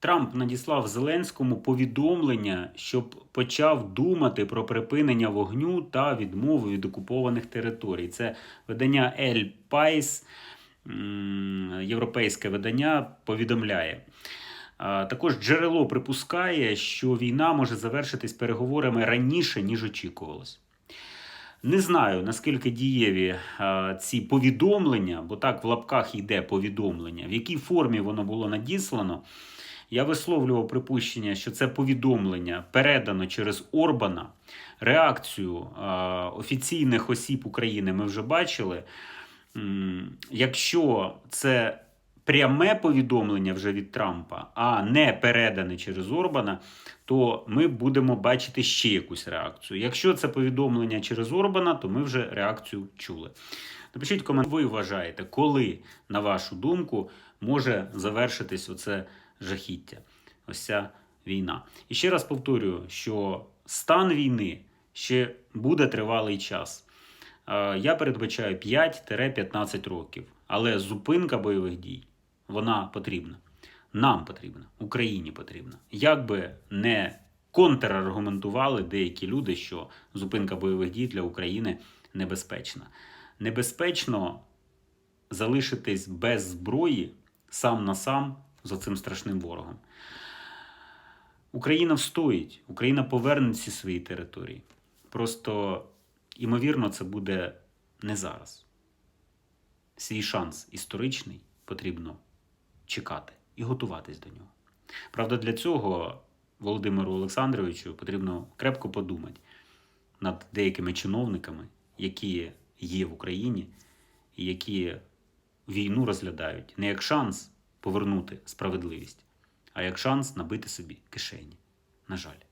Трамп надіслав Зеленському повідомлення, щоб почав думати про припинення вогню та відмову від окупованих територій. Це видання Ель Пайс, європейське видання, повідомляє. Також джерело припускає, що війна може завершитись переговорами раніше, ніж очікувалось. Не знаю, наскільки дієві а, ці повідомлення, бо так в лапках йде повідомлення, в якій формі воно було надіслано. Я висловлював припущення, що це повідомлення передано через Орбана. Реакцію а, офіційних осіб України ми вже бачили. Якщо це пряме повідомлення вже від Трампа, а не передане через Орбана, то ми будемо бачити ще якусь реакцію. Якщо це повідомлення через Орбана, то ми вже реакцію чули. Напишіть коментар, ви вважаєте, коли, на вашу думку, може завершитись оце жахіття, ось ця війна. І ще раз повторюю, що стан війни ще буде тривалий час. Е, Я передбачаю 5-15 років, але зупинка бойових дій вона потрібна. Нам потрібна, Україні потрібна. Як би не контраргументували деякі люди, що зупинка бойових дій для України небезпечна. Небезпечно залишитись без зброї сам на сам з цим страшним ворогом. Україна встоїть, Україна поверне ці свої території. Просто, ймовірно, це буде не зараз. Свій шанс історичний потрібно чекати і готуватись до нього. Правда, для цього Володимиру Олександровичу потрібно крепко подумати над деякими чиновниками, які є в Україні, і які війну розглядають не як шанс повернути справедливість, а як шанс набити собі кишені. На жаль.